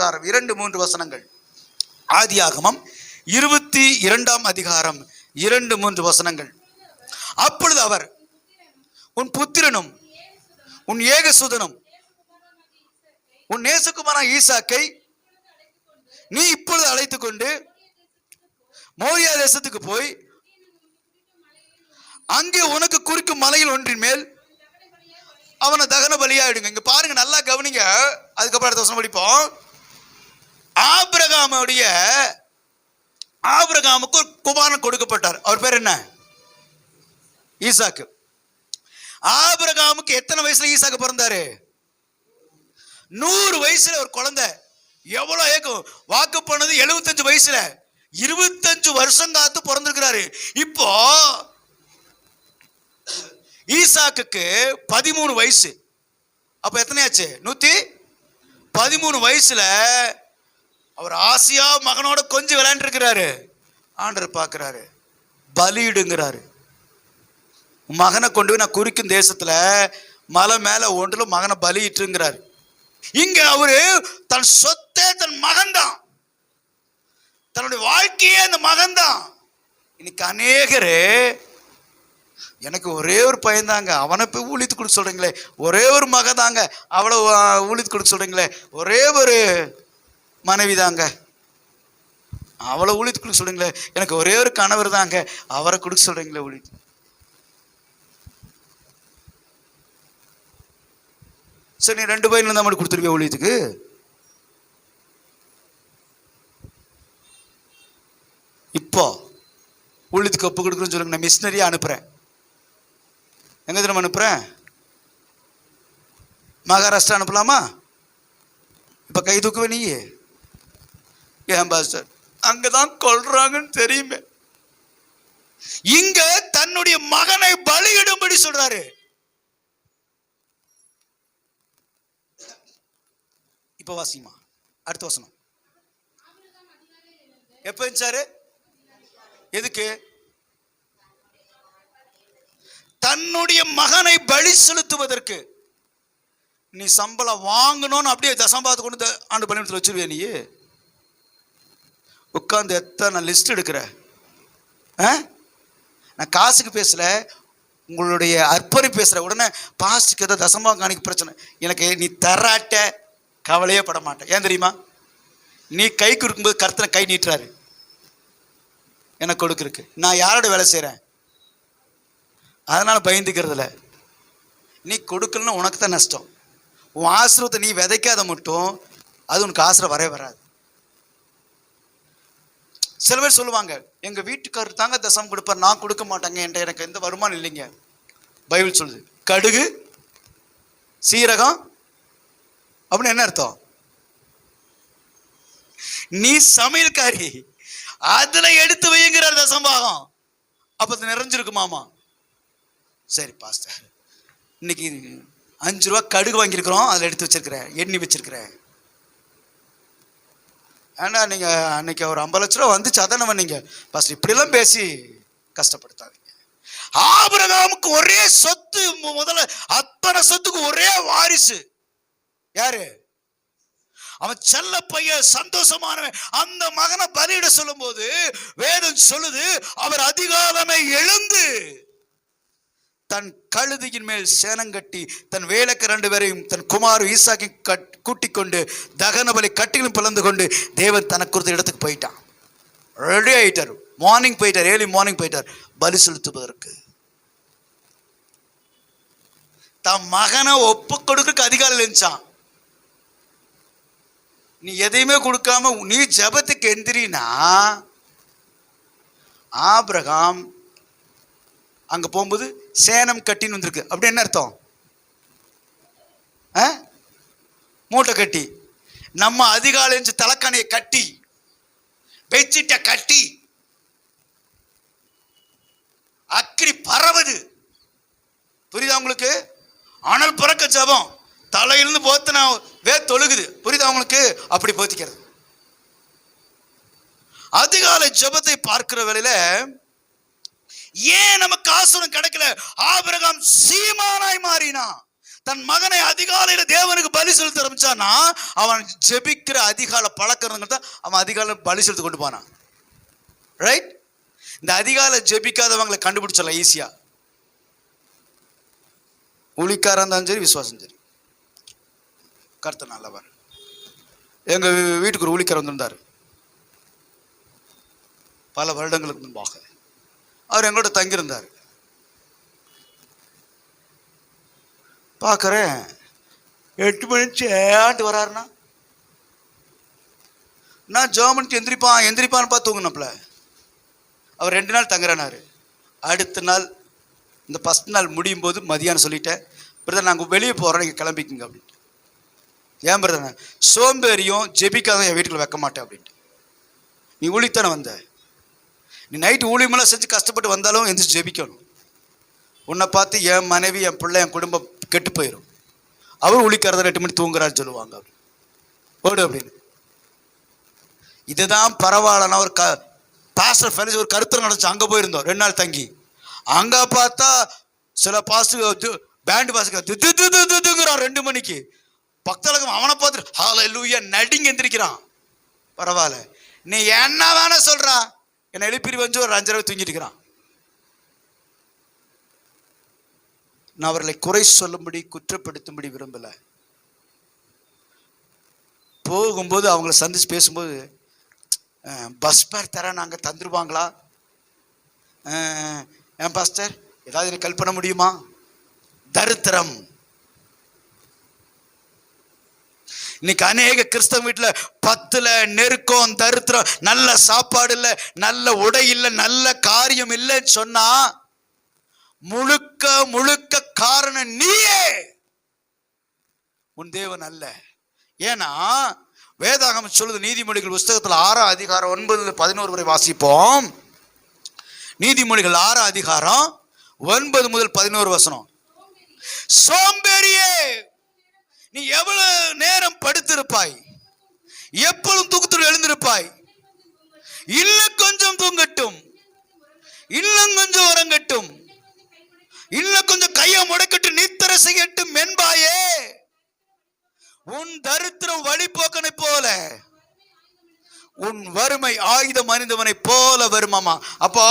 அதிகாரம் இரண்டு மூன்று வசனங்கள். ஆதியாகமம் இருபத்தி இரண்டாம் அதிகாரம் இரண்டு மூன்று வசனங்கள். அப்பொழுது அவர் உன் புத்திரனும் உன் ஏகசுதனும் உன் நேசகுமாரா ஈசாக்கை நீ இப்பொழுது அழைத்து கொண்டு மோரியா தேசத்துக்கு போய் அங்கே உனக்கு குறிக்கும் மலையில் ஒன்றின் மேல் அவனை தகன பலியாயிடுங்க இங்க பாருங்க நல்லா கவனிங்க. அதுக்கப்புறம் அடுத்த வருஷம் படிப்போம். ஆபிரகாமுடைய ஆபிரகாமுக்கு ஒரு குமாரன் கொடுக்கப்பட்டார். அவர் பேர் என்ன? ஈசாக்கு. ஆபிரகாமுக்கு எத்தனை வயசுல ஈசாக்கு பிறந்தாரு? நூறு வயசுல ஒரு குழந்தை. எவ்வளவு ஏக்கம்? வாக்கு பண்ணது எழுபத்தஞ்சு வயசுல. இருபத்தஞ்சு வருஷம் காத்து பிறந்திருக்கிறாரு. இப்போ ஈசாக்கு பதிமூணு வயசு. அப்ப எத்தனை ஆச்சு நூத்தி பதிமூணு வயசுல அவர் ஆசியா மகனோட கொஞ்சம் விளையாண்டுருக்கிறாரு. ஆண்டர் பார்க்குறாரு. பலியிடுங்கிறாரு. மகனை கொண்டு போய் நான் குறிக்கும் தேசத்தில் மலை மேலே ஒன்றில் மகனை பலியிட்டுங்கிறாரு. இங்கே அவரு தன் சொத்தே தன் மகன்தான். தன்னுடைய வாழ்க்கையே அந்த மகன்தான். இன்னைக்கு அநேகர் எனக்கு ஒரே ஒரு பையன் தாங்க அவனை போய் ஊழித்து கொடுக்க சொல்கிறீங்களே ஒரே ஒரு மகன் தாங்க அவளை ஊழித்து கொடுக்க சொல்கிறீங்களே ஒரே ஒரு மனைவி தாங்க. அவளை ஊழித்து கொடுக்க சொல்றீங்களே. எனக்கு ஒரே ஒரு கணவர் தாங்க. அவரை கொடுக்க சொல்றீங்களே ஊழித்து சரி நீ ரெண்டு பையன் இருந்தால் மட்டும் கொடுத்துருவியா ஊழியத்துக்கு? இப்போ ஊழியத்துக்கு ஒப்பு கொடுக்குறேன்னு சொல்லுங்க. நான் மிஷினரியா அனுப்புறேன். எங்க தினம் அனுப்புறேன்? மகாராஷ்டிரா அனுப்பலாமா? இப்போ கை தூக்குவே நீயே ஏன் பாஸ்டர் அங்கதான் கொல்றாங்கன்னு தெரியுமே. இங்க தன்னுடைய மகனை பலியிடும்படி சொல்றாரு. இப்ப வாசிமா அடுத்த வசனம். எப்ப இருந்துச்சாரு? எதுக்கு? தன்னுடைய மகனை பலி செலுத்துவதற்கு. நீ சம்பளம் வாங்கணும்னு அப்படியே தசம்பாத்து கொண்டு ஆண்டு பள்ளிக்கூடத்தில் வச்சிருவியா நீ? உட்காந்து எத்தனை லிஸ்ட் எடுக்கிற? ஆ? நான் காசுக்கு பேசல உங்களுடைய அர்ப்பணி பேசுகிற உடனே பாஸ்டுக்கு ஏதோ தசமாக காணிக்க பிரச்சனை. எனக்கு நீ தராட்ட கவலையே பட மாட்டேன். ஏன் தெரியுமா? நீ கை கொடுக்கும்போது கருத்தனை கை நீட்டுறாரு. எனக்கு கொடுக்குறக்கு நான் யாரோட வேலை செய்கிறேன் அதனால் பயந்துக்கிறதில்ல நீ கொடுக்கலன்னா உனக்கு தான் நஷ்டம். உன் ஆசிரத்தை நீ விதைக்காத மட்டும் அது உனக்கு ஆசிரம் வரவே வராது. சில பேர் சொல்லுவாங்க எங்க வீட்டுக்காரர் தாங்க தசம் கொடுப்பார் நான் கொடுக்க மாட்டேங்க என்கிட்ட எனக்கு எந்த வருமானம் இல்லைங்க. பைபிள் சொல்லுது கடுகு சீரகம் அப்படின்னு என்ன அர்த்தம்? நீ சமையல்காரி அதுல எடுத்து வைங்கிறார் தசம்பாகம் அப்ப அது நிறைஞ்சிருக்குமாமா சரி பாஸ்டர் இன்னைக்கு அஞ்சு ரூபா கடுகு வாங்கியிருக்கிறோம் அதில் எடுத்து வச்சிருக்கிறேன் எண்ணி வச்சிருக்கிறேன். ஏன்னா நீங்கள் அன்னைக்கு ஒரு ஐம்பது லட்ச ரூபா வந்துச்சு அதானே நீங்கள் ஃபஸ்ட் இப்படிலாம் பேசி கஷ்டப்படுத்தாதீங்க. ஆபிரகாமுக்கு ஒரே சொத்து மு- முதல்ல அத்தனை சொத்துக்கு ஒரே வாரிசு. யாரு? அவன் செல்ல பையன் சந்தோஷமானவன். அந்த மகனை பலியிட சொல்லும்போது வேதம் சொல்லுது அவர் அதிகாலமே எழுந்து தன் கழுதியின் மேல் சேனங்கட்டி தன் வேலைக்கு ரெண்டு பேரையும் தன் குமார் ஈசாக்கி கட் கூட்டிக் கொண்டு தகன பலி கட்டிலும் பிளந்து கொண்டு தேவன் தனக்கு கொடுத்த இடத்துக்கு போயிட்டான். ரெடி ஆயிட்டார். மார்னிங் போயிட்டார். ஏர்லி மார்னிங் போயிட்டார். பலி செலுத்துவதற்கு. தன் மகனை ஒப்பு கொடுக்க அதிகாரம் இருந்துச்சான் நீ எதையுமே கொடுக்காம நீ ஜெபத்துக்கு எந்திரினா ஆபிரகாம் அங்க போகும்போது சேனம் கட்டின்னு வந்திருக்கு. அப்படி என்ன அர்த்தம்? ஆ? மூட்டை கட்டி. நம்ம அதிகாலை தலைக்கணையை கட்டி பெட்ஷீட்டை கட்டி அக்கினி பரவுது. புரியுதா உங்களுக்கு? அனல் பிறக்க ஜபம். தலையிலிருந்து போத்து நான் வே தொழுகுது. புரியுதா உங்களுக்கு? அப்படி போத்திக்கிறது. அதிகாலை ஜெபத்தை பார்க்கிற வேளையில ஏன் நமக்கு ஆசனம் கிடைக்கல? ஆபிரகாம் சீமானாய் மாறினா. தன் மகனை அதிகாலையில தேவனுக்கு பலி செலுத்த ஆரம்பிச்சானா? அவன் ஜெபிக்கிற அதிகால பழக்கிறவங்க அவன் அதிகாலை பலி செலுத்து கொண்டு போனான். ரைட் இந்த அதிகாலை ஜெபிக்காதவங்களை கண்டுபிடிச்சிடலாம் ஈஸியா ஊழிக்காரன் இருந்தாலும் சரி விசுவாசம் சரி. கர்த்தர் நல்லவர். எங்க வீட்டுக்கு ஒரு ஊழிக்காரர் வந்திருந்தார். பல வருடங்களுக்கு முன்பாக. அவர் எங்களோட தங்கியிருந்தார். பார்க்குறேன். எட்டு மணிச்சு ஏன்ட்டு வராருண்ணா? நான் ஜோமனுக்கு எந்திரிப்பான் எந்திரிப்பான்னு பார்த்து தூங்கினப்பல. அவர் ரெண்டு நாள் தங்குறனாரு. அடுத்த நாள் இந்த ஃபஸ்ட் நாள் முடியும் போது மதியானம் சொல்லிட்டேன். பிரதர் நாங்கள் வெளியே போகிறோம் நீங்கள் கிளம்பிக்குங்க அப்படின்ட்டு. ஏன் பிரதர்? சோம்பேறியும் ஜெபிக்காத என் வீட்டில் வைக்க மாட்டேன் அப்படின்ட்டு. நீ ஊழித்தானே வந்த? நீ நைட்டு ஊழியமெல்லாம் செஞ்சு கஷ்டப்பட்டு வந்தாலும் எந்திரிச்சு ஜெபிக்கணும். உன்னை பார்த்து என் மனைவி என் பிள்ளை என் குடும்பம் கெட்டு போயிடும் அவர் ஒழிக்கிறத எட்டு மணி தூங்குறான்னு சொல்லுவாங்க அவர். ஓடு அப்படின்னு. இதுதான் பரவாயில்லனா ஒரு க பாஸ்டர் ஃபெலிஸ் ஒரு கருத்து நடந்துச்சு. அங்கே போயிருந்தோம் ரெண்டு நாள் தங்கி. அங்கே பார்த்தா சில பாஸ்டர் பேண்ட் பாஸ்டர் ரெண்டு மணிக்கு. பக்தலகம் அவனை பார்த்துட்டு ஹால லூயா நடிங்க எந்திரிக்கிறான். பரவாயில்ல. நீ என்ன வேணா சொல்கிறான் என்னை எழுப்பி வந்து ஒரு அஞ்சரை தூங்கிட்டு இருக்கிறான். நான் அவர்களை குறை சொல்லும்படி குற்றப்படுத்தும்படி விரும்பல. போகும்போது அவங்கள சந்திச்சு பேசும்போது பஸ் பேர் தர நாங்கள் தந்துருவாங்களா? ஏன் பாஸ்டர் ஏதாவது எனக்கு ஹெல்ப் பண்ண முடியுமா? தரித்திரம். இன்னைக்கு அநேக கிறிஸ்தவ வீட்டில் பத்துல நெருக்கம் தருத்திரம் நல்ல சாப்பாடு இல்லை நல்ல உடை இல்லை நல்ல காரியம் இல்லைன்னு சொன்னா முழுக்க முழுக்க காரணம் நீயே. உன் தேவன் அல்ல. ஏன்னா வேதாகம் சொல்லுது நீதிமொழிகள் புஸ்தகத்தில் ஆறாம் அதிகாரம் ஒன்பதுல பதினோரு வரை வாசிப்போம். நீதிமொழிகள் ஆறாம் அதிகாரம் ஒன்பது முதல் பதினோரு வசனம். சோம்பேறியே நீ எவ்வளவு நேரம் படுத்திருப்பாய்? எப்பொழுதும் தூக்கத்தில் எழுந்திருப்பாய்? இன்னும் கொஞ்சம் தூங்கட்டும். இன்னும் கொஞ்சம் உறங்கட்டும். இன்னும் கொஞ்சம் கையை முடக்கட்டு நித்தர செய்யட்டும் மென்பாயே உன் தரித்திரம் வழிபோக்கனை போல. உன் வறுமை ஆயுத மனிதவனை போல வருமாமா அப்போ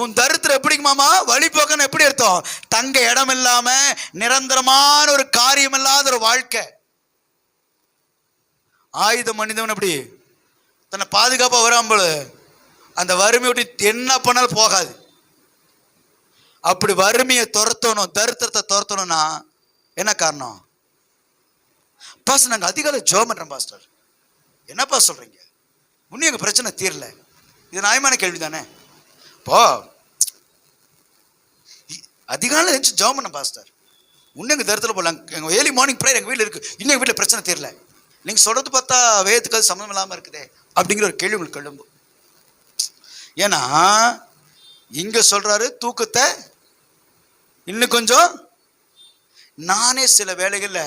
உன் தரித்திரம் எப்படிங்க மாமா? வழிபோக்கன் எப்படி அர்த்தம்? தங்க இடம் இல்லாம நிரந்தரமான ஒரு காரியம் இல்லாத ஒரு வாழ்க்கை. ஆயுத மனிதவன் எப்படி? தன்னை பாதுகாப்பா வராமல் அந்த வறுமை விட்டு என்ன பண்ணாலும் போகாது. அப்படி வறுமையை துரத்தணும் தரித்திரத்தை துரத்தணும்னா என்ன காரணம்? பாஸ்டர் நாங்கள் அதிகாலை ஜோ பண்ணுறோம் பாஸ்டர். என்னப்பா சொல்றீங்க? இன்னும் எங்கள் பிரச்சனை தீரல. இது நியாயமான கேள்வி தானே போ அதிகாலை எழுந்து ஜெபம் பண்ண பாஸ்டர். இன்னும் எங்கள் தரத்தில் போகலாம் எங்கள் ஏர்லி மார்னிங் ப்ரேயர் எங்கள் வீட்டில் இருக்குது இன்னும் எங்கள் வீட்டில் பிரச்சனை தீரல. நீங்கள் சொல்கிறது பார்த்தா வேதத்துக்கு அது சம்மந்தம் இல்லாமல் இருக்குதே அப்படிங்கிற ஒரு கேள்வி உங்களுக்கு எழும்பும் ஏன்னா இங்கே சொல்கிறாரு தூக்கத்தை இன்னும் கொஞ்சம் நானே சில வேலைகளில்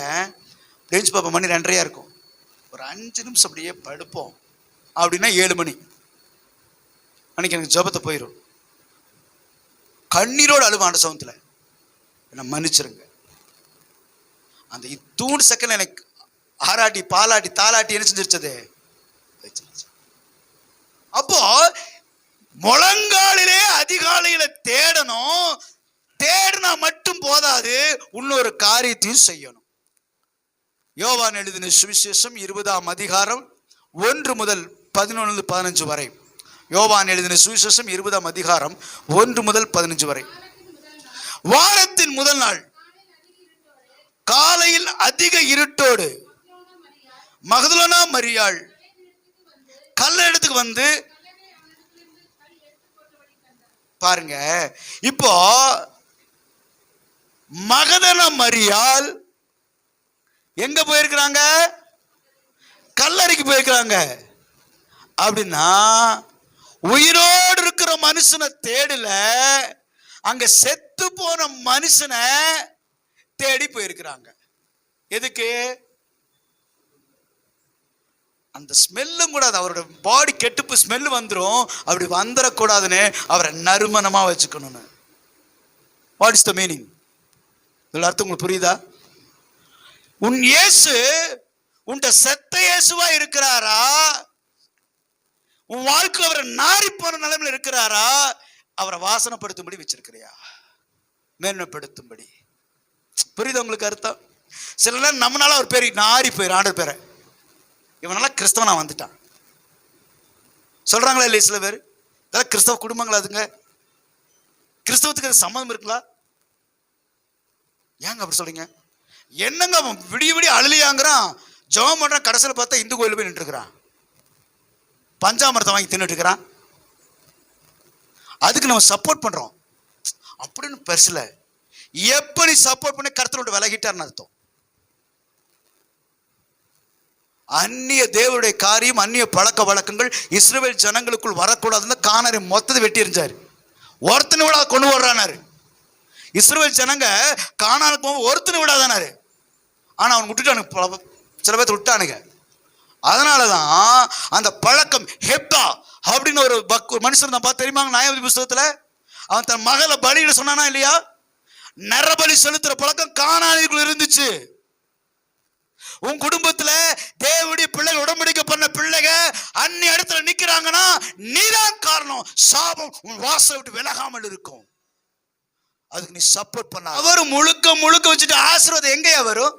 டென்ஸ் பார்ப்போம் மணி ரெண்டரையாக இருக்கும். ஒரு அஞ்சு நிமிஷம் அப்படியே படுப்போம். அப்படின்னா ஏழு மணி. அன்னைக்கு எனக்கு ஜபத்தை போயிடும் கண்ணீரோடு அழுவாண்ட சவுந்தில் என்னை மன்னிச்சிருங்க. அந்த இத்தூண்டு செகண்ட் எனக்கு ஆராட்டி பாலாட்டி தாலாட்டி என்ன செஞ்சிருச்சது? அப்போ முழங்காலிலே அதிகாலையில தேடணும். தேடினா மட்டும் போதாது இன்னொரு காரியத்தையும் செய்யணும். யோவான் எழுதின சுவிசேஷம் இருபதாம் அதிகாரம் ஒன்று முதல் பதினொன்று பதினஞ்சு வரை. யோவான் எழுதின சுவிசேஷம் இருபதாம் அதிகாரம் ஒன்று முதல் பதினஞ்சு வரை. வாரத்தின் முதல் நாள். காலையில் அதிக இருட்டோடு மகதுலனா மரியாள் கல்ல இடத்துக்கு வந்து பாருங்க. இப்போ மகதன மரியால் எங்க போயிருக்கிறாங்க? கல்லறைக்கு போயிருக்கிறாங்க. அப்படின்னா உயிரோடு இருக்கிற மனுஷனை தேடல அங்க செத்து போன மனுஷனை தேடி போயிருக்கிறாங்க. எதுக்கு? அந்த ஸ்மெல்லும் கூடாது அவரோட பாடி கெட்டுப்பு ஸ்மெல் வந்துடும் அப்படி வந்துடக்கூடாதுன்னு அவரை நறுமணமா வச்சுக்கணும்னு. வாட் இஸ் த மீனிங் இதில் அர்த்தம் உங்களுக்கு புரியுதா? உன் இயேசு உன்ட செத்த இயேசுவா இருக்கிறாரா? உன் வாழ்க்கை அவரை நாரி போன நிலைமையில் இருக்கிறாரா? அவரை வாசனைப்படுத்தும்படி வச்சிருக்கிறியா? மேன்மைப்படுத்தும்படி. புரியுது உங்களுக்கு அர்த்தம்? சில நேரம் நம்மளால அவர் பேர் நாரி போயிரு ஆண்டு பேரை. இவனால கிறிஸ்தவனா வந்துட்டான். சொல்றாங்களா இல்லையா சில பேர்? இதெல்லாம் கிறிஸ்தவ குடும்பங்களா அதுங்க? கிறிஸ்தவத்துக்கு அது சம்மதம் இருக்குங்களா? ஏங்க அப்படி சொல்றீங்க? என்னங்க அவன் விடிய விடிய அழுலியாங்கிறான்? ஜெபம் பண்ணுறான் கடைசியில் பார்த்தா இந்து கோயில் போய் நின்றுக்கிறான் பஞ்சாமரத்தை வாங்கி தின்னுட்டு இருக்கிறான் அதுக்கு நம்ம சப்போர்ட் பண்றோம். அப்படின்னு பெருசுல எப்படி சப்போர்ட் பண்ணி கருத்தரோட விலகிட்டார்னு அர்த்தம். அந்நிய தேவனுடைய காரியம் அந்நிய பழக்க வழக்கங்கள் இஸ்ரேல் ஜனங்களுக்குள் வரக்கூடாதுன்னு காணரை மொத்தத்தை வெட்டி இருந்தார் ஒருத்தனை விட கொண்டு வர்றானாரு. இஸ்ரேல் ஜனங்க காணானுக்கு போக ஒருத்தனை விடாதானாரு ஆனால் அவன் விட்டுட்டானுங்க. சில பேர்த்த விட்டானுங்க. அதனால தான் அந்த பழக்கம் ஹெப்டா அப்படின்னு ஒரு பக் ஒரு மனுஷன் தான் பார்த்து தெரியுமாங்க நியாயபதி புஸ்தகத்தில்? அவன் தன் மகளை பலியிட சொன்னானா இல்லையா? நரபலி செலுத்துற பழக்கம் காணானிக்குள்ள இருந்துச்சு. உன் குடும்பத்துல தேவனுடைய பிள்ளைகள் உடம்படிக்க பண்ண பிள்ளைங்க அன்னி இடத்துல நிக்கிறாங்கன்னா நீதான் காரணம். சாபம் உன் வாசலை விட்டு விலகாமல் இருக்கும். அதுக்கு நீ சப்போர்ட் பண்ண அவர் முழுக்க முழுக்க வச்சுட்டு ஆசீர்வாதம் எங்கேயா வரும்?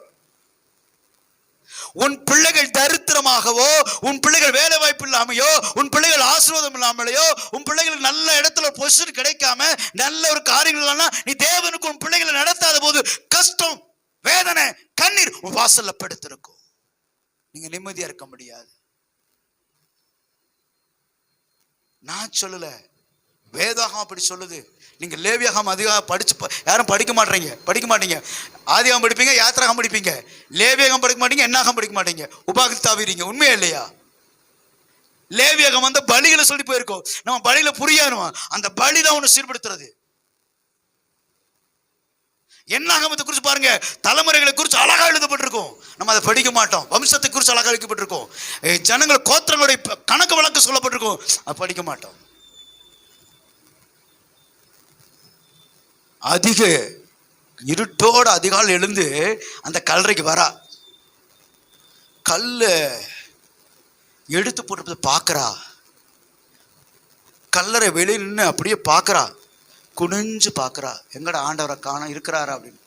உன் பிள்ளைகள் தரித்திரமாகவோ உன் பிள்ளைகள் வேலை வாய்ப்பு இல்லாமையோ உன் பிள்ளைகள் ஆசீர்வாதம் இல்லாமலையோ உன் பிள்ளைகளுக்கு நல்ல இடத்துல பொசிஷன் கிடைக்காம நல்ல ஒரு காரியங்கள் இல்லைன்னா நீ தேவனுக்கு உன் பிள்ளைகளை நடத்தாத போது கஷ்டம் வேதனை கண்ணீர் உன் வாசல்ல படுத்திருக்கும். நீங்க நிம்மதியா இருக்க முடியாது. நான் சொல்லல. வேதாகம் அப்படி சொல்லுது. நீங்கள் லேவியாகம் அதிகம் படிச்சு யாரும் படிக்க மாட்டீங்க படிக்க மாட்டீங்க. ஆதிகம் படிப்பீங்க யாத்திராகம் படிப்பீங்க. லேவியகம் படிக்க மாட்டீங்க என்னாகம் படிக்க மாட்டீங்க. உபாகத்து தாவிறீங்க உண்மையா இல்லையா? லேவியகம் வந்து பலிகளை சொல்லி போயிருக்கோம். நம்ம பலியில புரியணும் அந்த பலி தான் ஒன்று சீர்படுத்துறது. என்னாகமத்தை குறித்து பாருங்க. தலைமுறைகளை குறித்து அழகா எழுதப்பட்டிருக்கும். நம்ம அதை படிக்க மாட்டோம். வம்சத்தை குறித்து அழகா எழுதப்பட்டிருக்கும் ஜனங்கள் கோத்திரங்களுடைய கணக்கு வழக்கு சொல்லப்பட்டிருக்கும். அதை படிக்க மாட்டோம். அதிக இருட்டோடு அதிகாலம் எழுந்து அந்த கல்லறைக்கு வரா. கல் எடுத்து போட்டு பார்க்கறா. கல்லறை வெளியே நின்று அப்படியே பார்க்கறா. குனிஞ்சு பார்க்குறா. எங்கடா ஆண்டவரை காண இருக்கிறாரா அப்படின்னு.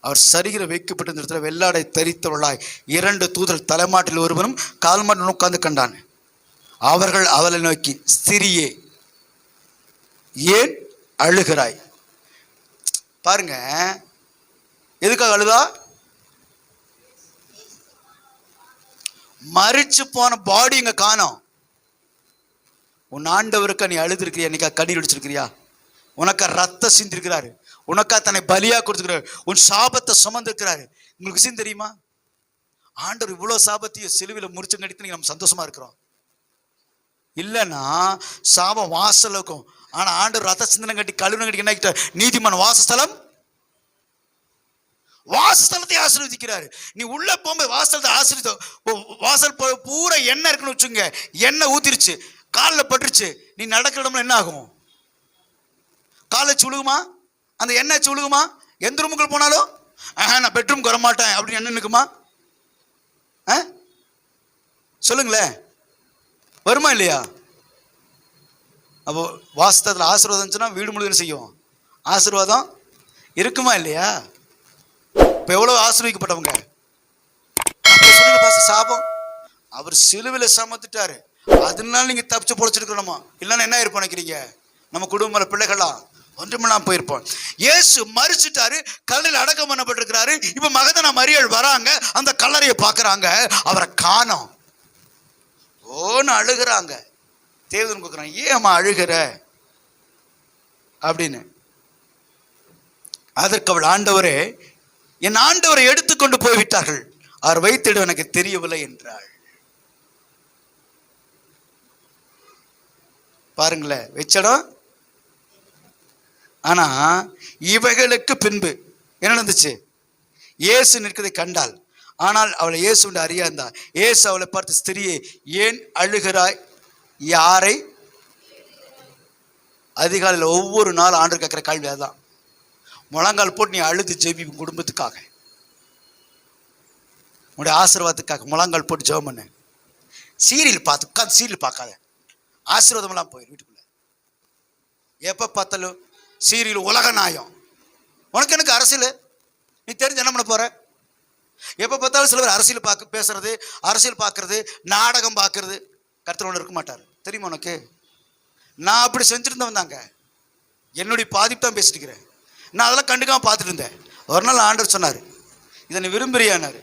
அவர் சரிகிற வைக்கப்பட்ட இந்த இடத்துல வெள்ளாடை தரித்தவளாய் இரண்டு தூதர் தலைமாட்டில் ஒருவரும் கால்மாட்டில் உட்கார்ந்து கண்டான். அவர்கள் அவளை நோக்கி ஸ்திரியே ஏன் அழுகிறாய்? பாருங்க. எதுக்காக அழுதா? மறிச்சு போன பாடி இங்க காணோம். உன் ஆண்டவருக்கு நீ அழுதுருக்கிறியா? இன்னைக்கா கண்ணீர் அடிச்சிருக்கிறியா உனக்கா ரத்த சிந்திருக்கிறாரு. உனக்கா தன்னை பலியா கொடுத்துக்கிறாரு உன் சாபத்தை சுமந்திருக்கிறாரு. உங்களுக்கு விஷயம் தெரியுமா? ஆண்டவர் இவ்வளவு சாபத்தையும் சிலுவையில் முடிச்சு நடித்து நம்ம சந்தோஷமா இருக்கிறோம். இல்லைன்னா சாபம் வாசல்ல ஆனால் ஆனா ஆண்டவர் ரத்த சிந்தனை கட்டி கழுவின கட்டி என்ன ஆக்கிட்டார்? வாசஸ்தலம்? வாசஸ்தலத்தை ஆசீர்வதிக்கிறாரு. நீ உள்ள போகும்போது வாசலத்தை ஆசீர்வதி வாசல் போ- பூரா எண்ணெய் இருக்குன்னு வச்சுங்க எண்ணெய் ஊத்திருச்சு. காலில் பட்டுருச்சு. நீ நடக்கிற இடம்ல என்ன ஆகும்? காலை சுழுகுமா? அந்த எண்ணெய் சுழுகுமா? எந்த ரூமுக்குள்ள போனாலும்? ஆஹா நான் பெட்ரூம்க்கு வர மாட்டேன் அப்படின்னு என்ன நிற்குமா? ஆ? சொல்லுங்களேன். வருமா இல்லையா? அப்போ வாஸ்தவத்தில் ஆசீர்வாதம் இருந்துச்சுன்னா வீடு முழுவதும் செய்யும்? ஆசீர்வாதம் இருக்குமா இல்லையா? இப்போ எவ்வளோ ஆசீர்விக்கப்பட்டவங்க சாபம். அவர் சிலுவில் சமத்துட்டாரு அதனால நீங்கள் தப்பிச்சு பொழைச்சிருக்கணுமா? இல்லைன்னா என்ன இருப்போம் நினைக்கிறீங்க? நம்ம குடும்ப பிள்ளைகளாம் ஒன்றுமெல்லாம் போயிருப்போம். இயேசு மறிச்சிட்டாரு கல்லில் அடக்கம் பண்ணப்பட்டிருக்கிறாரு. இப்போ மகதன மரியல் வராங்க அந்த கல்லறையை பார்க்குறாங்க. அவரை காணோம். ஓன்னு அழுகுறாங்க. தேவதன் ஏன் அம்மா அழுகிற? அப்படின்னு. அதற்கு அவள் ஆண்டவரே என் ஆண்டவரை எடுத்துக்கொண்டு போய்விட்டார்கள். அவர் வைத்திட எனக்கு தெரியவில்லை என்றாள். பாருங்களேன் வச்சடம்? ஆனா இவைகளுக்கு பின்பு என்ன நடந்துச்சு? இயேசு நிற்கிறதை கண்டாள். ஆனால் அவளை இயேசு என்று அறியாந்தா இயேசு அவளை பார்த்து ஸ்திரியே ஏன் அழுகிறாய்? யாரை? அதிகாலையில் ஒவ்வொரு நாள் ஆண்டு கேட்குற கேள்வி அதுதான். முழங்கால் போட்டு நீ அழுது ஜெபி உன் குடும்பத்துக்காக. உன்னுடைய ஆசீர்வாதத்துக்காக முழங்கால் போட்டு ஜெபம் பண்ணு. சீரியல் பார்த்து உட்காந்து சீரியல் பார்க்காத. ஆசீர்வாதமெல்லாம் போயிரு வீட்டுக்குள்ளே. எப்போ பார்த்தாலும் சீரியல் உலக நாயம். உனக்கு எனக்கு அரசியல்? நீ தெரிஞ்சு என்ன பண்ண போகிற எப்போ பார்த்தாலும் சில பேர் அரசியல் பார்க்க பேசுறது அரசியல் பார்க்கறது நாடகம் பார்க்கறது. கருத்தில் ஒன்று இருக்க மாட்டார் தெரியுமா உனக்கு? நான் அப்படி செஞ்சுருந்தவன் தாங்க. என்னுடைய பாதிப்பு தான் பேசிட்டு இருக்கிறேன். நான் அதெல்லாம் கண்டுக்காம பார்த்துட்டு இருந்தேன். ஒரு நாள் ஆண்டவர் சொன்னார் இதை நீ விரும்புறியானாரு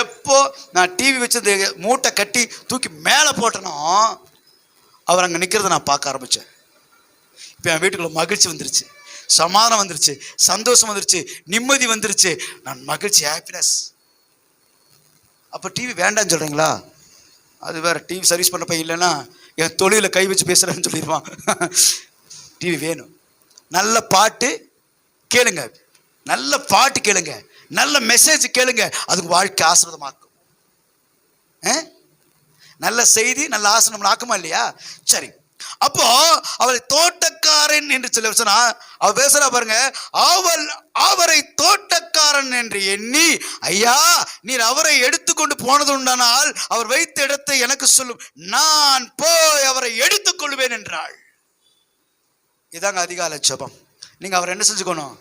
எப்போ நான் டிவி வச்சது மூட்டை கட்டி தூக்கி மேலே போட்டனோ அவர் அங்கே நிற்கிறத நான் பார்க்க ஆரம்பித்தேன் இப்போ என் வீட்டுக்குள்ள மகிழ்ச்சி வந்துருச்சு. சமாதானம் வந்துருச்சு. சந்தோஷம் வந்துருச்சு. நிம்மதி வந்துருச்சு. நான் மகிழ்ச்சி ஹாப்பினஸ் அப்போ டிவி வேண்டாம்னு சொல்கிறீங்களா அது வேற டிவி சர்வீஸ் பண்ண போய் இல்லைன்னா என் தொழிலில் கை வச்சு பேசுகிறேன்னு சொல்லிடுவான். டிவி வேணும். நல்ல பாட்டு கேளுங்க. நல்ல பாட்டு கேளுங்க. நல்ல மெசேஜ் கேளுங்க. அதுக்கு வாழ்க்கை ஆசிரதமாக்கும் ஆ? நல்ல செய்தி நல்ல ஆசனம் ஆக்குமா இல்லையா? சரி. அப்போ அவளை தோட்டக்காரன் என்று சொல்லி சொன்னா அவ பேசுறா பாருங்க அவள் அவரை தோட்டக்காரன் என்று எண்ணி ஐயா நீர் அவரை எடுத்துக்கொண்டு போனது உண்டானால் அவர் வைத்த இடத்தை எனக்கு சொல்லும். நான் போய் அவரை எடுத்துக்கொள்வேன் என்றாள். இதாங்க அதிகால ஜபம். நீங்க அவர் என்ன செஞ்சுக்கணும்?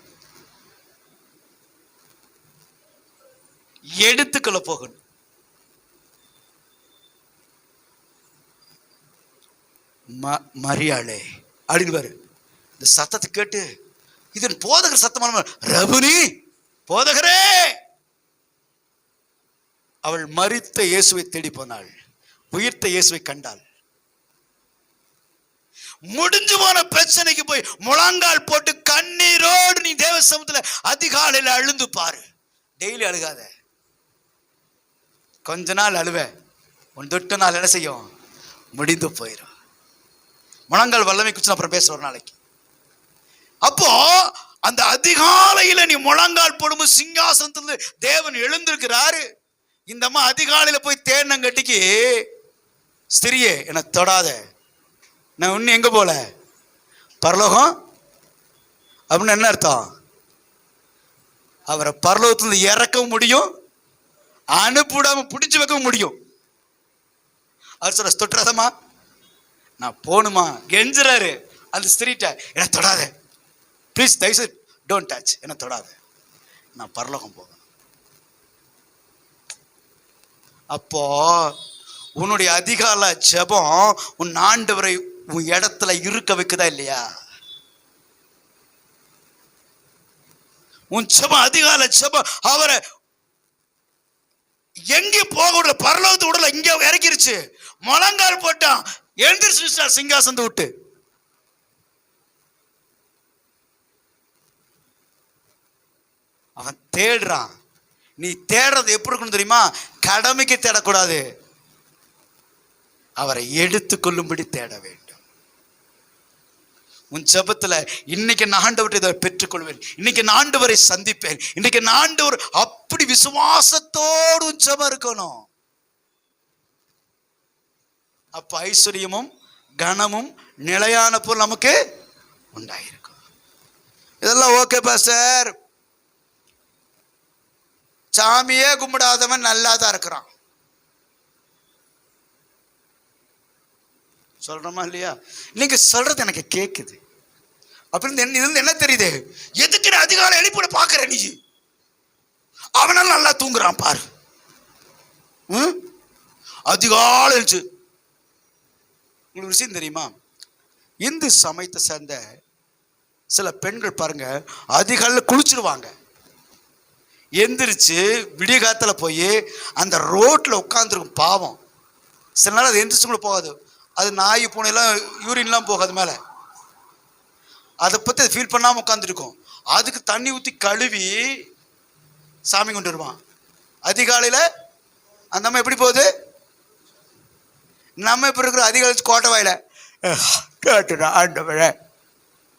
எடுத்துக்கொள்ள போகணும். ம மரியாளே. அப்படின்னு பாரு. இந்த சத்தத்தை கேட்டு இதன் போதகர் சத்தமான ரபுனி போதகரே! அவள் மறித்த இயேசுவை தேடி போனாள். உயிர்த்த இயேசுவை கண்டாள். முடிஞ்சு போன பிரச்சனைக்கு போய் முழங்கால் போட்டு கண்ணீரோடு நீ தேவ சமூகத்துல அதிகாலையில அழுந்து பாரு. டெய்லி அழுகாத. கொஞ்ச நாள் அழுவ. உன் தொட்டு நாள் என்ன செய்யும்? முடிந்து போயிடும் முழங்கால் வல்லமை குச்சி அப்புறம் பேசுற ஒரு நாளைக்கு. அப்போ அந்த அதிகாலையில நீ முழங்கால் போடும்போது சிங்காசனத்துல தேவன் எழுந்திருக்கிறாரு. இந்த அம்மா அதிகாலையில போய் தேனங்கட்டிக்கு ஸ்திரியே என்னை தொடாத. நான் இன்னும் எங்க போல? பரலோகம்? அப்படின்னு என்ன அர்த்தம்? அவரை பரலோகத்துல இறக்கவும் முடியும். அனுப்பிடாம பிடிச்சு வைக்கவும் முடியும். அவர் சொல்ல தொட்டுறாதம்மா. நான் போகணுமா? கெஞ்சுறாரு. அந்த ஸ்திரீட்ட என்ன தொடாத. ப்ளீஸ் தயவுசெய்து டோன்ட் டச் என்ன தொடாத. நான் பரலோகம் போகணும். அப்போ உன்னுடைய அதிகால ஜபம் உன் ஆண்டவரை உன் இடத்துல இருக்க வைக்குதா இல்லையா? உன் ஜபம் அதிகால ஜபம் அவரை எங்க போக விடல? பரலோகத்து விடல இங்க இறக்கிருச்சு. முழங்கால் போட்டான். எழுந்திரிச்சு சிங்காசனத்தை விட்டு. அவன் தேடுறான். நீ தேடுறது எப்படி இருக்கணும் தெரியுமா? கடமைக்கு தேடக்கூடாது. அவரை எடுத்துக்கொள்ளும்படி தேட வேண்டும். உன் ஜெபத்துல இன்னைக்கு நான் ஆண்டவரை இதை பெற்றுக்கொள்வேன். இன்னைக்கு நான் ஆண்டவரை சந்திப்பேன். இன்னைக்கு நான் ஆண்டவர் அப்படி விசுவாசத்தோடு உன் ஜபம் இருக்கணும். அப்போ ஐஸ்வர்யமும் கனமும் நிலையான பொருள் நமக்கு உண்டாயிருக்கும். இதெல்லாம் ஓகே சார் சாமியே கும்பிடாதவன் நல்லா தான் இருக்கிறான். சொல்றோமா இல்லையா? நீங்க சொல்றது எனக்கு கேக்குது. அப்படின்னு என்ன- இருந்து என்ன தெரியுது? எதுக்கு நான் அதிகாலை எழுப்பிட பாக்குற நீ? அவனால் நல்லா தூங்குறான் பாரு. ம்? அதிகாலை எழுச்சு உங்களுக்கு விஷயம் தெரியுமா? இந்து சமயத்தை சேர்ந்த சில பெண்கள் பாருங்க அதிகாலையில் குளிச்சிருவாங்க. எந்திரிச்சு விடிய போய் அந்த ரோட்டில் உட்காந்துருக்கும் பாவம். சில நாள் அது எந்திரிச்சு கூட போகாது. அது நாய் பூனையெல்லாம் யூரின்லாம் போகாது மேலே. அதை பற்றி ஃபீல் பண்ணாமல் உட்காந்துருக்கும் அதுக்கு தண்ணி ஊற்றி கழுவி சாமி கொண்டு வருவான் அதிகாலையில் அந்த அம்மா எப்படி போகுது? நம்ம இப்போ இருக்கிற அதிகாலை கோட்டை வாயில கேட்டுடா ஆண்டவரே.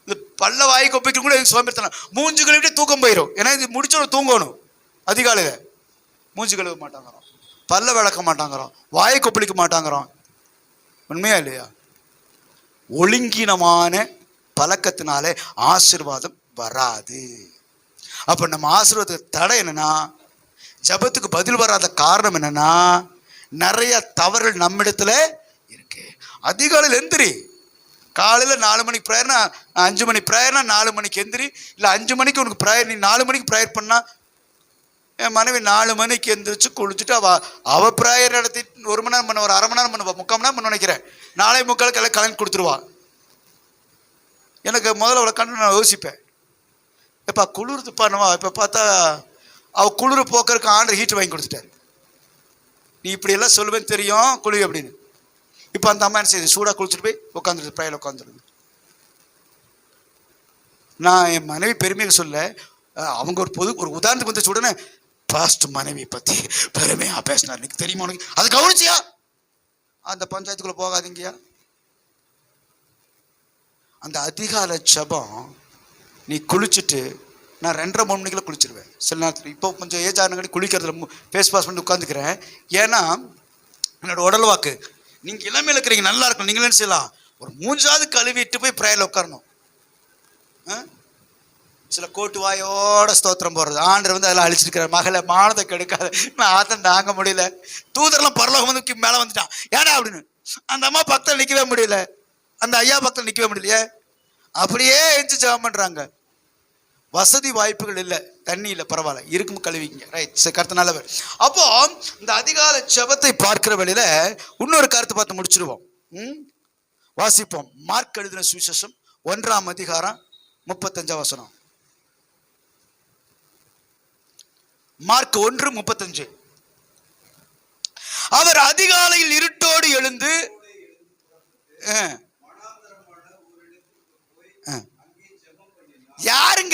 இந்த பல்ல வாய் கொப்பைக்கு கூட எனக்கு சோம்பேறித்தனம் மூஞ்சு கழுவிட்டு தூக்கம் போயிடும் ஏன்னா இது முடிச்சோட தூங்கணும். அதிகாலையில் மூஞ்சி கழுவ மாட்டாங்கிறோம். பல்ல விளக்க மாட்டாங்கிறோம். வாயை கொப்பளிக்க மாட்டாங்கிறோம். உண்மையா இல்லையா? ஒழுங்கினமான பழக்கத்தினாலே ஆசீர்வாதம் வராது. அப்போ நம்ம ஆசீர்வாதத்துக்கு தடை என்னன்னா ஜெபத்துக்கு பதில் வராத காரணம் என்னன்னா நிறைய தவறுகள் நம்மிடத்துல இருக்கு. அதிகாலையில் எந்திரி. காலையில் நாலு மணிக்கு ப்ரேயர்னா அஞ்சு மணி ப்ரேயர்னா நாலு மணிக்கு எந்திரி. இல்லை அஞ்சு மணிக்கு உனக்கு ப்ரேயர் நீ நாலு மணிக்கு ப்ரேயர் பண்ணா என் மனைவி நாலு மணிக்கு எந்திரிச்சு குளிச்சுட்டு அவ அவ ப்ரேயர் நடத்தி ஒரு மணி நேரம் பண்ண ஒரு அரை மணி நேரம் பண்ணுவா முக்கால் மணி நேரம் பண்ண நினைக்கிறேன். நாளை முக்காலுக்கு எல்லாம் கலந்து கொடுத்துருவா. எனக்கு முதல்ல அவளை கண்டு நான் யோசிப்பேன். எப்பா குளிர்து பண்ணுவா இப்போ பார்த்தா அவள் குளிர் போக்குறதுக்கு ஆண்டு ஹீட் வாங்கி கொடுத்துட்டாரு. நீ இப்படி எல்லாம் சொல்லுவேன்னு தெரியும் குழி அப்படின்னு. இப்போ அந்த அம்மா என்ன செய்யுது? சூடாக குளிச்சுட்டு போய் உட்காந்துருது ப்ரையில் உட்காந்துருது நான் என் மனைவி பெருமையை சொல்ல அவங்க ஒரு பொது ஒரு உதாரணத்துக்கு வந்து உடனே பாஸ்ட் மனைவி பற்றி பெருமையாக பேசினார். எனக்கு தெரியுமா உனக்கு? அது கவனிச்சியா? அந்த பஞ்சாயத்துக்குள்ளே போகாதீங்கயா அந்த அதிகால ஜெபம் நீ குளிச்சுட்டு நான் ரெண்டரை மூணு மணிக்கெல்லாம் குளிச்சிருவேன். சில நேரத்தில். இப்போ கொஞ்சம் ஏஜ் ஆனங்காடி குளிக்கிறதுல ஃபேஸ் வாஷ் பண்ணி உட்காந்துக்கிறேன் ஏன்னா என்னோட உடல் வாக்கு நீங்கள் இளமையில் இருக்கிறீங்க நல்லா இருக்கும் நீங்களே என்ன செய்யலாம்? ஒரு மூஞ்சாவது கழுவிட்டு போய் ப்ரேயரில் உட்காரணும். ஆ? சில கோட்டு வாயோட ஸ்தோத்திரம் போடுறது. ஆண்டர் வந்து அதில் அழிச்சிருக்கிறார். மகளை மானத்தை கெடுக்காது. நான் ஆத்தம் தாங்க முடியல. தூதரெல்லாம் பரலோகம் வந்து மேலே வந்துட்டான். ஏடா அப்படின்னு? அந்த அம்மா பக்கத்தில் நிற்கவே முடியல. அந்த ஐயா பக்கத்தில் நிற்கவே முடியலையே. அப்படியே எழுந்து ஜெபம் பண்ணுறாங்க வசதி வாய்ப்புகள் இல்லை தண்ணி இல்லை பரவாயில்ல இருக்கும் கழுவிங்க ரைட் சரி கருத்து நல்லவர். அப்போ இந்த அதிகால ஜெபத்தை பார்க்கிற வழியில இன்னொரு கருத்து பார்த்து முடிச்சிருவோம். ம்? வாசிப்போம். மார்க் எழுதின சுவிசேஷம் ஒன்றாம் அதிகாரம் முப்பத்தஞ்சாம் வசனம். மார்க் ஒன்று முப்பத்தஞ்சு. அவர் அதிகாலையில் இருட்டோடு எழுந்து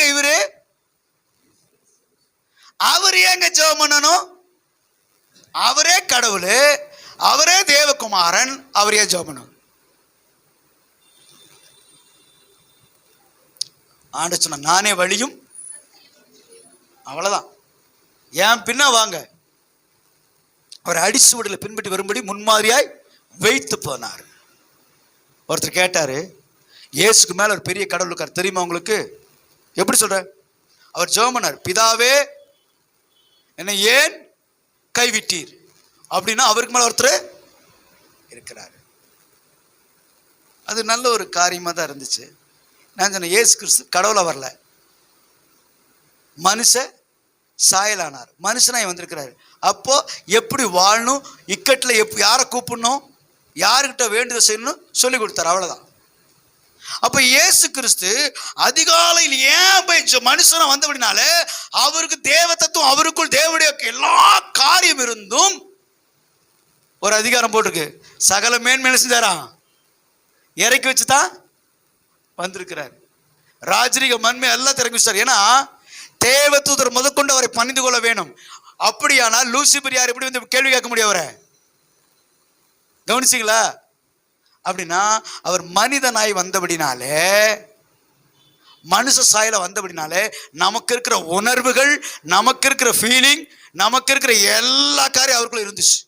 அஹ், இவரு? அவர் ஏங்க ஜெபம் பண்ணணும்? அவரே கடவுள் அவரே தேவகுமாரன் அவரே ஜெபம் பண்ணணும். ஆண்டு சொன்ன நானே வழியும் அவ்வளவுதான். ஏன் பின்ன வாங்க. அவர் அடிச்சுவடில் பின்பற்றி வரும்படி முன்மாதிரியாய் வைத்து போனார். ஒருத்தர் கேட்டாரு இயேசுக்கு மேல ஒரு பெரிய கடவுள் இருக்கார். தெரியுமா உங்களுக்கு? எப்படி சொல்ற? அவர் ஜெபம் பிதாவே என்னை ஏன் கைவிட்டீர்? அப்படின்னா அவருக்கு மேல ஒருத்தர் இருக்கிறார். அது நல்ல ஒரு காரியமா தான் இருந்துச்சு. நான் சொன்னேன் ஏசு கிறிஸ்து கடவுளை வரல. மனுஷ சாயலானார். மனுஷனாய் வந்திருக்கிறாரு. அப்போ எப்படி வாழணும்? இக்கட்டில் எப் யாரை கூப்பிடணும்? யாருக்கிட்ட வேண்டுதல் செய்யணும் சொல்லி கொடுத்தாரு. அவ்வளோதான் அப்ப இயேசு கிறிஸ்து அதிகாலையில் ஏன் போய் ஜ- மனுஷனா வந்தபடினால அவருக்கு தேவ தத்துவம் அவருக்குள் தேவடைய எல்லா காரியம் இருந்தும் ஒரு அதிகாரம் போட்டிருக்கு. சகல மேன்மேல செஞ்சாராம் இறக்கி வச்சுதான் வந்திருக்கிறார். ராஜரிக மண்மை எல்லாம் திறக்கி வச்சார் ஏன்னா தேவதூதர் முதற்கொண்டு அவரை பணிந்து கொள்ள வேணும் அப்படியானால் லூசிபர் யார்? எப்படி வந்து கேள்வி கேட்க முடியும் அவரை? கவனிச்சிங்களா? அப்படின்னா அவர் மனிதனாய் வந்தபடினாலே மனுஷ சாயல வந்தபடினாலே நமக்கு இருக்கிற உணர்வுகள் நமக்கு இருக்கிற ஃபீலிங் நமக்கு இருக்கிற எல்லா காரியம் அவருக்குள்ள இருந்துச்சு.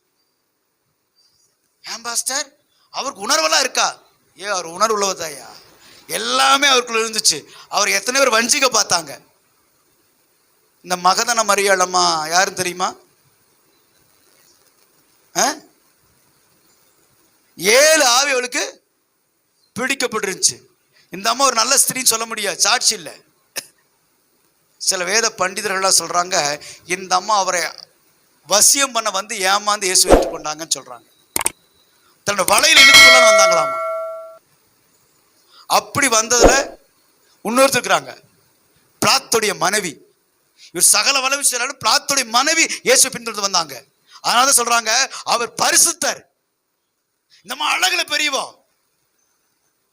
ஏன் பாஸ்டர் அவருக்கு உணர்வெல்லாம் இருக்கா? ஏ அவர் உணர்வு உள்ளவதாயா எல்லாமே அவருக்குள்ள இருந்துச்சு. அவர் எத்தனை பேர் வஞ்சிக்க பார்த்தாங்க? இந்த மகதன மரியாளம்மா யாரும் தெரியுமா? ஆ? ஏழு ஆவி அவளுக்கு பிடிக்கப்பட்டிருந்துச்சு. இந்த அம்மா ஒரு நல்ல ஸ்திரின்னு சொல்ல முடியாது சாட்சி இல்லை. சில வேத பண்டிதர்களாக சொல்கிறாங்க இந்த அம்மா அவரை வசியம் பண்ண வந்து ஏமாந்து இயேசு ஏற்றுக்கொண்டாங்கன்னு சொல்கிறாங்க தன்னோட வலையில் இழுத்துக்கொள்ள வந்தாங்களாமா? அப்படி வந்ததில் இன்னொருத்தர் இருக்கிறாங்க பிளாத்துடைய மனைவி. இவர் சகல வளவு செய்யறாரு பிளாத்துடைய மனைவி இயேசு பின்தொடர்ந்து வந்தாங்க. அதனால தான் சொல்றாங்க அவர் பரிசுத்தர். இந்த அம்மா அழகுல பெரியவோ.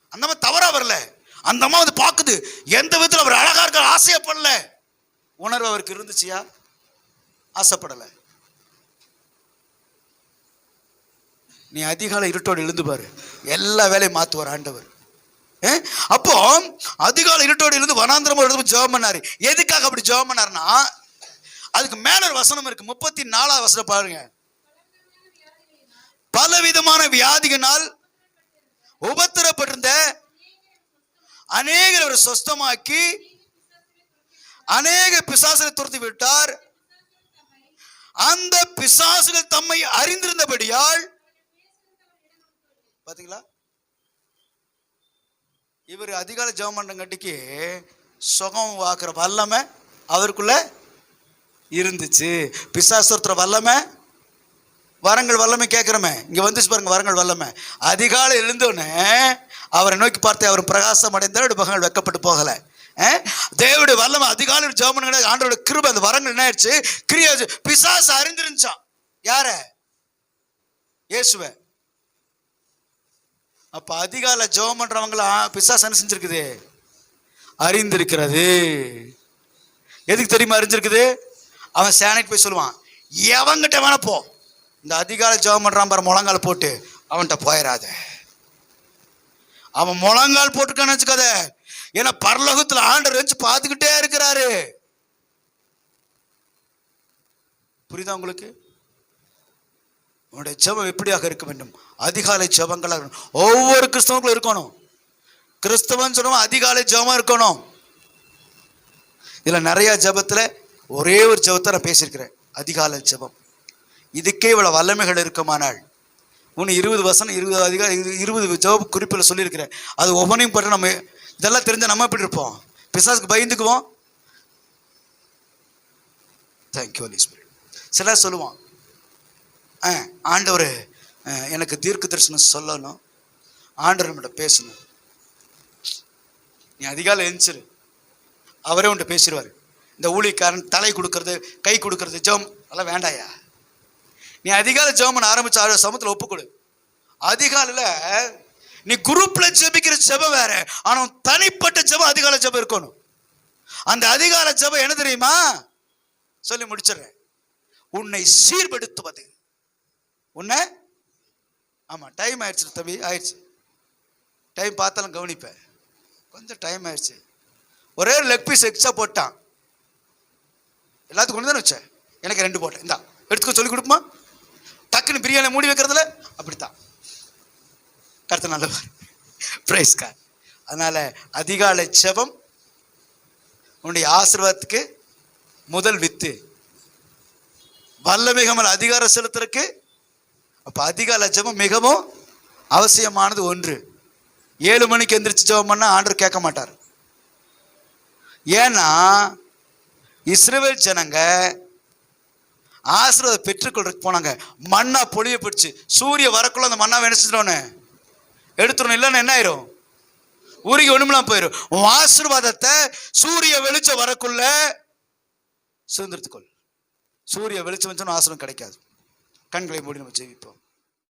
அந்த அம்மா தவறா வரல. அந்த அம்மா வந்து பார்க்குது எந்த விதத்தில் அவர் அழகா இருக்க ஆசையப்படல. உணர்வு அவருக்கு இருந்துச்சியா? ஆசைப்படலை. நீ அதிகாலை இருட்டோடு எழுந்து பாரு. எல்லா வேலையும் மாற்றுவார் ஆண்டவர். அப்போ அதிகாலை இருட்டோடு இருந்து வனாந்திரமோ எழுந்து ஜெபம் பண்ணாரு. எதுக்காக அப்படி ஜெபம் பண்ணாருன்னா அதுக்கு மேல ஒரு வசனம் இருக்கு. முப்பத்தி நாலாவது வசனம் பாருங்க. பலவிதமான வியாதிகளால் உபத்திரப்பட்டிருந்த அநேகர் அவர் சொஸ்தமாக்கி அநேக பிசாசனை துரத்தி விட்டார். அந்த பிசாசுகள் தம்மை அறிந்திருந்தபடியால் பாத்தீங்களா? இவர் அதிகால ஜெபம் பண்றங்காட்டிக்கு சுகம் வாக்குற வல்லமை அவருக்குள்ள இருந்துச்சு. பிசாசுரத்துற வல்லமை வரங்கள் வல்லமை கேட்குறமே. இங்கே வந்துச்சு பாருங்க வரங்கள் வல்லமை. அதிகாலை எழுந்தோடனே அவரை நோக்கி பார்த்து அவர் பிரகாசம் அடைந்தார் முகங்கள் வெக்கப்பட்டு போகலை. தேவடைய தேவனுடைய வல்லமை அதிகாலை ஜெபம் ஆண்டோட கிருப அந்த வரங்கள் என்ன ஆயிடுச்சு கிரியா பிசாசு அறிந்திருந்துச்சான் யார? இயேசுவை. அப்ப அதிகால ஜெபம் பண்றவங்கள பிசாசு என்ன செஞ்சிருக்குது? அறிந்திருக்கிறது. எதுக்கு தெரியுமா அறிஞ்சிருக்குது? அவன் சேனைக்கு போய் சொல்லுவான் எவங்கிட்ட வேணா போ. இந்த அதிகால ஜெபம் பண்ணுறான் பாரு முழங்கால் போட்டு. அவன்கிட்ட போயிடாத அவன் முழங்கால் போட்டுக்கான்னு வச்சுக்காத. ஏன்னா பரலோகத்தில் ஆண்டர் வச்சு பார்த்துக்கிட்டே இருக்கிறாரு. புரியுதா உங்களுக்கு? உன்னுடைய ஜெபம் எப்படியாக இருக்க வேண்டும்? அதிகாலை ஜெபங்களாக இருக்கணும். ஒவ்வொரு கிறிஸ்தவங்களும் இருக்கணும். கிறிஸ்தவன் சொல்லுவோம் அதிகாலை ஜெபம் இருக்கணும். இதில் நிறைய ஜபத்தில் ஒரே ஒரு ஜபத்தை நான் பேசியிருக்கிறேன். அதிகாலை ஜெபம். இதுக்கே இவ்வளோ வல்லமைகள் இருக்குமானால்? ஒன்று இருபது வசனம் இருபது அதிகாரம் இரு- இருபது ஜெப குறிப்பில் சொல்லியிருக்கிறேன். அது ஒவ்வொன்றையும் பற்றி நம்ம இதெல்லாம் தெரிஞ்ச நம்ம எப்படி இருப்போம்? பிசாசுக்கு பயந்துக்குவோம். தேங்க்யூ அலி சிலர் சொல்லுவான் ஆ ஆண்டவர் எனக்கு தீர்க்க தரிசனம் சொல்லணும். ஆண்டவர் நம்மகிட்ட பேசணும். நீ அதிகாலை எழுந்திரு அவரே உன்கிட்ட பேசிடுவார். இந்த ஊழிக்காரன் தலை கொடுக்கறது கை கொடுக்கறது ஜோம் அதெல்லாம் வேண்டாயா? நீ அதிகாலை ஜெபம் பண்ண ஆரம்பிச்ச சமத்தில் சமத்துல ஒப்புக்கொடு. அதிகாலையில நீ குரூப்ல ஜெபிக்கிற ஜெபம் வேற ஆனா தனிப்பட்ட ஜெபம் அதிகால ஜெபம் இருக்கணும். அந்த அதிகால ஜெபம் என்ன தெரியுமா? சொல்லி முடிச்சிடுறேன். உன்னை சீர்படுத்துவது. உன்னை ஆமா டைம் ஆயிடுச்சு தம்பி ஆயிடுச்சு. டைம் பார்த்தாலும் கவனிப்பேன். கொஞ்சம் டைம் ஆயிடுச்சு. ஒரே ஒரு லெக் பீஸ் எக்ஸ்ட்ரா போட்டான். எல்லாத்துக்கும் ஒன்று தானே வச்சேன் எனக்கு ரெண்டு போட்டேன். இந்தா எடுத்துக்க சொல்லி கொடுப்போமா? டக்குன்னு பிரியாணி மூடி வைக்கிறதுல அப்படித்தான். கருத்து நல்லவர். பிரைஸ் கார் அதனால அதிகாலை செபம் உன்னுடைய ஆசீர்வாதத்துக்கு முதல் வித்து. வல்லமிகமல் அதிகாரம் செலுத்துறதுக்கு அப்போ அதிகால ஜபம் மிகவும் அவசியமானது ஒன்று. ஏழு மணிக்கு எந்திரிச்சு ஜெபம் பண்ணால் ஆண்டர் கேட்க மாட்டார். ஏன்னா இஸ்ரேல் ஜனங்க ஆசீர்வாதம் பெற்றுக்கொள்றதுக்கு போனாங்க. மண்ணா பொழிய பிடிச்சு சூரிய வரக்குள்ள அந்த மண்ணா வெனிச்சிட்டோன்னு எடுத்துடணும். இல்லைன்னா என்ன ஆயிரும்? உருகி ஒண்ணுமெல்லாம் போயிடும் உன் ஆசீர்வாதத்தை சூரிய வெளிச்சம் வரக்குள்ள சுதந்திரத்துக்கொள். சூரிய வெளிச்சம் வச்சோன்னு ஆசிரம் கிடைக்காது. கண்களை மூடி நம்ம ஜெயிப்போம்.